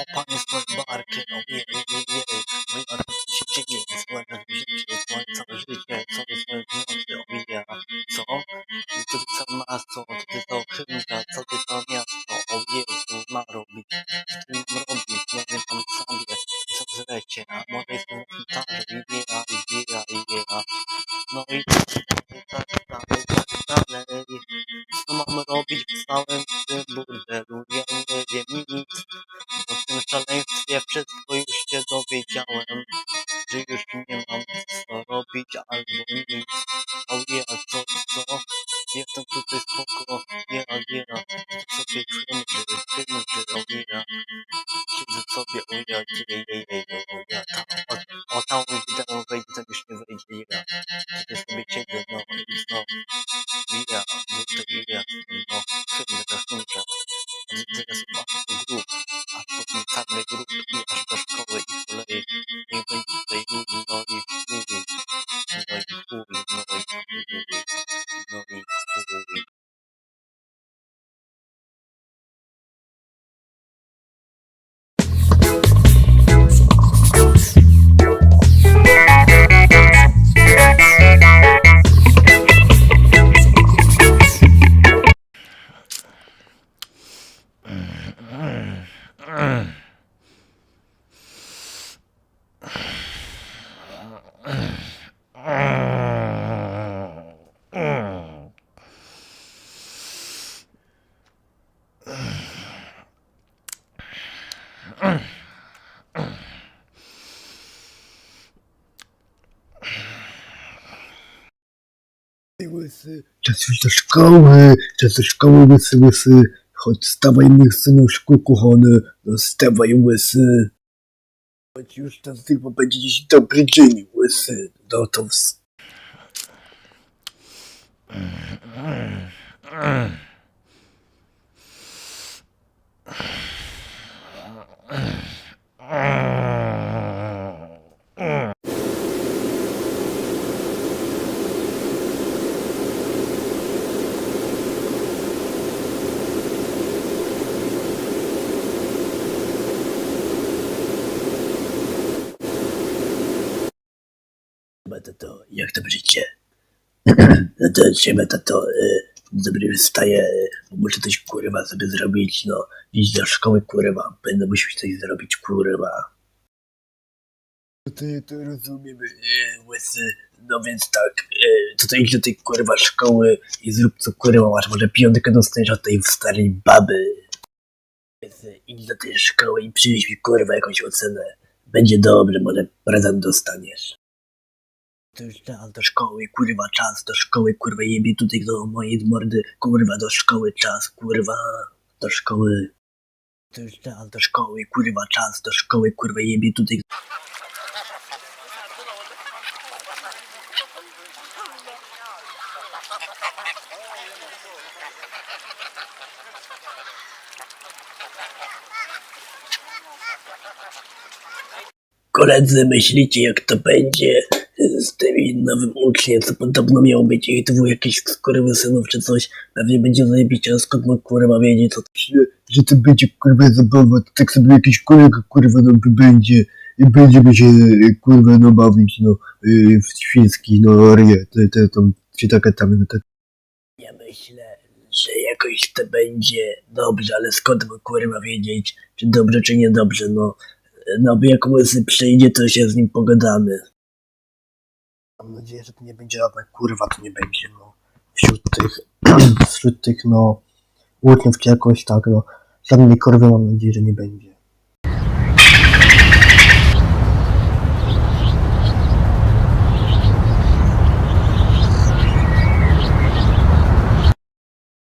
O panie swoje barki, ojej, ojej, ojej, ojej, a co tu się dzieje? Słońce mi się dzieje, słońce całe życie, co jest moje w nocy, ojej, co? I co ty co masz, co? Co ty to chymka, co to miasto, o Jezu, ma robić, co ty mam robić, nie wiem tam sobie, co zlecie, a może jestem na gitarze, ojej, ojej, ojej, no i tak dalej, tak dalej, co mam robić w całym spoko, ja, ja, sobie czymże, czymże, o ja. Siedzę sobie, o ja, je, je, je, je, o ja, tam, o, o tam wideo wejdzie, tam już nie wejdzie, ja. Tutaj sobie siedzę, no i? Ja, no to ja, no, chymę, to chymę. Teraz patrzę grup, a potem czarny grup i aż do szkoły i kolei. Nie będzie łysy, czas już do szkoły, czas do szkoły łysy, łysy. Chodź, stawaj mój synuszku kochany, no stawaj łysy. Chodź już czas chyba będzie dziś dobry dzień, łysy. No to ws- Chyba to to, jak tam życie? no to siema to to, y, dobry y, muszę coś kurwa sobie zrobić, no. Iść do szkoły kurwa, będę musiał coś zrobić kurwa. To, to rozumiemy, y, łysy, no więc tak, to to idź do tej kurwa szkoły i zrób co kurwa masz, może piątkę dostaniesz od tej starej baby. Łysy, idź do tej szkoły i przynieś mi kurwa jakąś ocenę. Będzie dobrze, może prezent dostaniesz. To już czas do szkoły, kurwa, czas do szkoły, kurwa, jebie tutaj do mojej mordy, kurwa, do szkoły, czas, kurwa, do szkoły. To już czas do szkoły, kurwa, czas do szkoły, kurwa, jebie tutaj. Koledzy, myślicie jak to będzie z tym nowym uczniem, co podobno miał być ich dwóch jakichś skurwy synów czy coś. Pewnie będzie zajebiście, a skąd ma kurwa wiedzieć co to że, że to będzie kurwa zabawa, to tak sobie jakiś kolega kurwa no będzie i będziemy się y, kurwa no bawić no y, w świński no ryje, to, to tam czy taka tam tak. Ja myślę, że jakoś to będzie dobrze, ale skąd ma kurwa wiedzieć, czy dobrze czy niedobrze, no no jak łysy przyjdzie, to się z nim pogadamy. Mam nadzieję, że to nie będzie żadna kurwa, to nie będzie, no. Wśród tych, wśród tych, no, uczniów czy jakoś tak, no. Żadnej kurwy mam nadzieję, że nie będzie.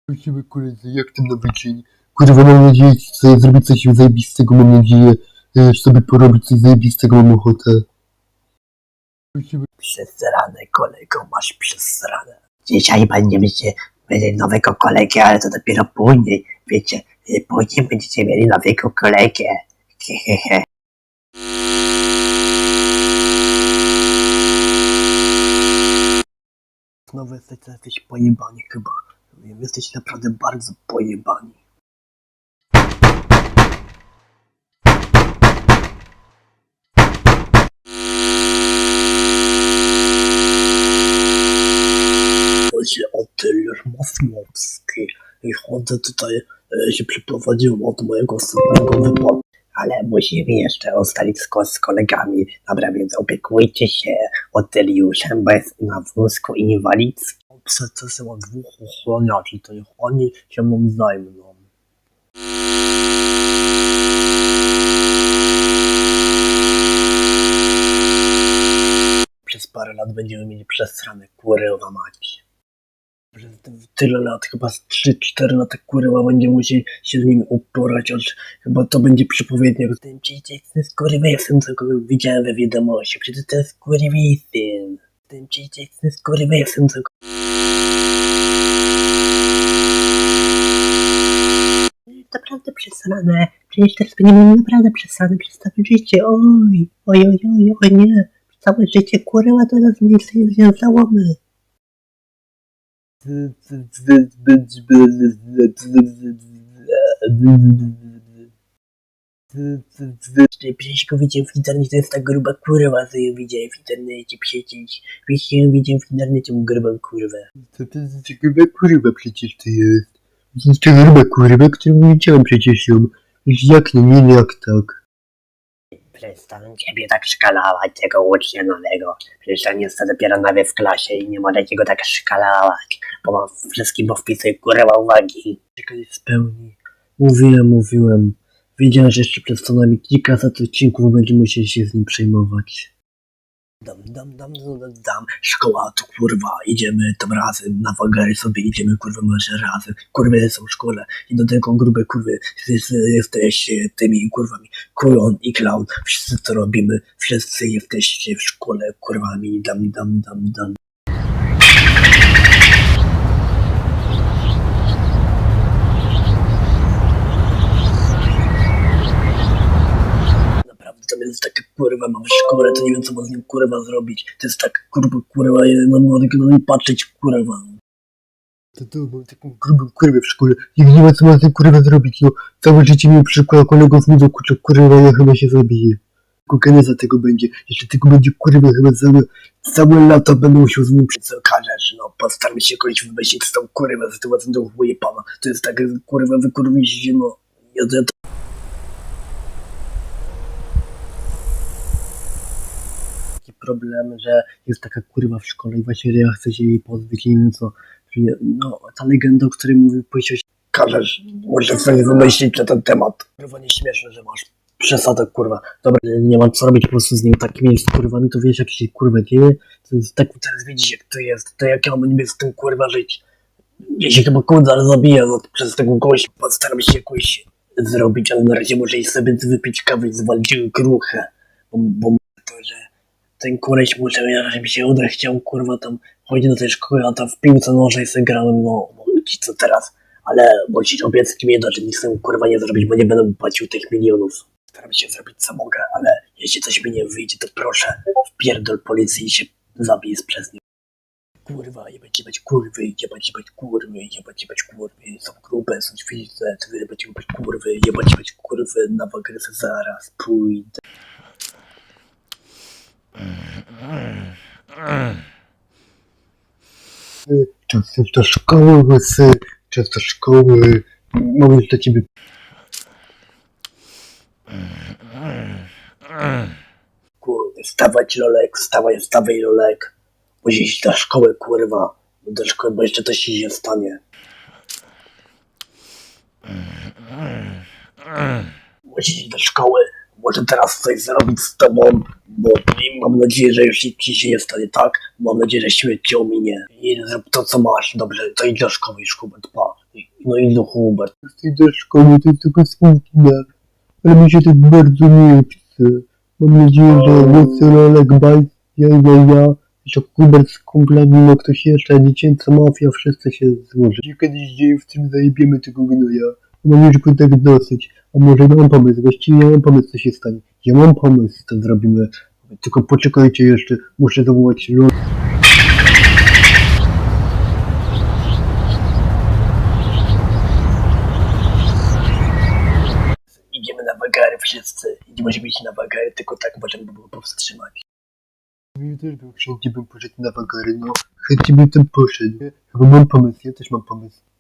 Prosimy koledzy, jak ten nowy dzień? Kurwa, mam nadzieję, że zrobić coś zajebistego, mam nadzieję, e, sobie porobić coś zajebistego, mam ochotę. Przesrane kolego, masz przesrane. Dzisiaj będziemy się mieli nowego kolegę, ale to dopiero później, wiecie, później będziecie mieli nowego kolegę. Hehehe. Znowu jacyś pojebani chyba. Jesteście naprawdę bardzo pojebani. Naprawdę tutaj e, się przyprowadziłem od mojego ostatniego wypadu. Ale musimy jeszcze ustalić z, z kolegami. Dobra, więc opiekujcie się Otyliuszem, bo jest na wózku inwalidzkim. Przecież mam dwóch ochroniarzy, to niech oni się mną zajmą. Przez parę lat będziemy mieli przesrane kurwa mać. Przez tyle lat, chyba z 3-4 lata kurwa będziemy musieli się z nimi uporać, aż chyba to będzie przepowiednia. Ten przecież ten skurwysyn, co go widziałem we wiadomości, przecież ten skurwysyn. Ten przecież ten skurwysyn, co go... Naprawdę przesrane. Przecież teraz będziemy naprawdę przesrane przez całe życie. Oj, oj, oj, oj, oj, nie. Całe życie kurwa to nas nie związałomy. Przecież go widziałem w internecie, to jest ta gruba kurwa, co ją widziałem w internecie przecież. Wiesz, ją widziałem w internecie, tą grubą kurwę. To to jest gruba kurwa przecież to jest. To jest gruba kurwa, którą widziałem przecież ją. Jak nie, nie, jak tak. Przestań ciebie tak szkalować, tego ucznia nowego. Przecież on jest dopiero nowy w klasie i nie możecie go tak szkalować. Bo wszystkim bo wpisuję kurwa uwagi. Czekaj, spełni. Mówiłem, mówiłem. Wiedziałem, że jeszcze przed nami kilkaset odcinków będziemy musieli się z nim przejmować. Dam, dam, dam, dam, dam. Szkoła to kurwa, idziemy tam razem, na wagary sobie idziemy kurwa może razem. Kurwy są w szkole i do tego grube kurwy jest, jesteście tymi kurwami. Kujon i clown, wszyscy to robimy, wszyscy jesteście w szkole kurwami, dam, dam, dam, dam. Jest taka kurwa, mam szkołę, to nie wiem co mam z nim kurwa zrobić. To jest tak kurwa, kurwa, ja na no i patrzeć kurwa. To to mam taką grubą kurwę w szkole. Nie ma co ma z tym kurwa zrobić, no. Całe życie mi przykład kolegów do kurczę kurwa, ja chyba się zabiję. Kukeneza tego będzie. Jeszcze tego będzie kurwa chyba całe, całe lata będę musiał z nim Przy co każesz, no postaram się jakoś wymyślić z tą kurwa sytuacją do chuj pana. To jest tak kurwa wykurwić no. Ja ja to... problem, że jest taka kurwa w szkole i właśnie ja chcę się jej pozbyć, nie wiem co. No, ta legenda, o której mówił powiedziałeś, każesz, muszę sobie wymyślić na ten temat. Kurwa nieśmieszne, że masz przesadę, kurwa. Dobra, nie mam co robić po prostu z nim takimi z kurwami, to wiesz jak się kurwa dzieje. To jest tak, teraz widzisz jak to jest, to jak ja mam niby z tym kurwa żyć. Ja się chyba kurwa zabiję no, przez tego gościa, postaram się jakoś zrobić, ale na razie muszę iść sobie wypić kawę i zwalić gruchę, bo, bo to, że ten koleś muszę, że mi się uda, chciał kurwa tam chodzić do tej szkoły, a tam w piłce nożnej sobie grałem, no, no ci co teraz, ale musisz obiecać mi jedno, że nic z tym kurwa nie zrobić, bo nie będę płacił tych milionów. Staram się zrobić co mogę, ale jeśli coś mi nie wyjdzie, to proszę, wpierdol policji i się zabij przez nie. Kurwa, jebać, jebać kurwy, jebać, jebać kurwy, jebać, jebać kurwy, są grube, są to jebać, jebać kurwy, jebać, jebać kurwy, na wagresę zaraz pójdę. Już do szkoły, łysy. Czas do szkoły. Już dla ciebie Kurde, wstawać Lolek, wstawaj, wstawaj Lolek. Musisz iść do szkoły, kurwa. Do szkoły, bo jeszcze coś ci się stanie. Musisz iść do szkoły. Może teraz coś zrobić z tobą, bo i mam nadzieję, że już nic ci się nie stanie, tak? Mam nadzieję, że śmierć cię ominie. I zrób to, co masz. Dobrze, to idź do szkoły już, Hubert, pa. No i do Hubert. Chcę do szkoły, to jest tylko smutne. Ale mi się tak bardzo nie chce. Mam nadzieję, że łysy Rolek, Bajs, ja, ja, ja, że Hubert z kumplami, no ktoś jeszcze, dziecięca mafia, wszyscy się złoży. Kiedyś dzieje, w czym zajebiemy tego gnoja. Mam już go tak dosyć. A może mam pomysł, właściwie ja mam pomysł, co się stanie. Ja mam pomysł, co zrobimy. Tylko poczekajcie jeszcze, muszę zawołać Lol. Idziemy na wagary wszyscy. I musimy iść na wagary, tylko tak możemy go powstrzymać. Ja też bym wszędzie bym poszedł na wagary, no chętnie bym tam poszedł. Chyba mam pomysł, ja też mam pomysł.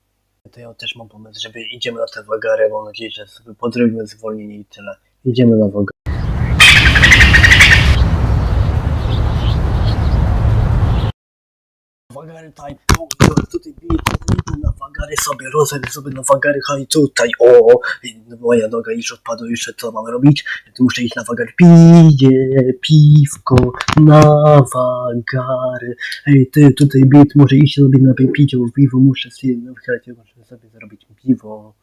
To ja też mam pomysł, żeby idziemy na te wagary, mam nadzieję, że sobie podrobimy zwolnienie i tyle. Idziemy na wagary. Wagary time, o, tutaj idę na wagary sobie, rozerwę sobie na wagary, haj tutaj, o, moja noga już odpadła, jeszcze co mam robić? Tu muszę iść na wagary, piję piwko na wagary, ej ty, tutaj bit, może iść sobie na piwo, piwo muszę sobie, no, muszę sobie zrobić piwo.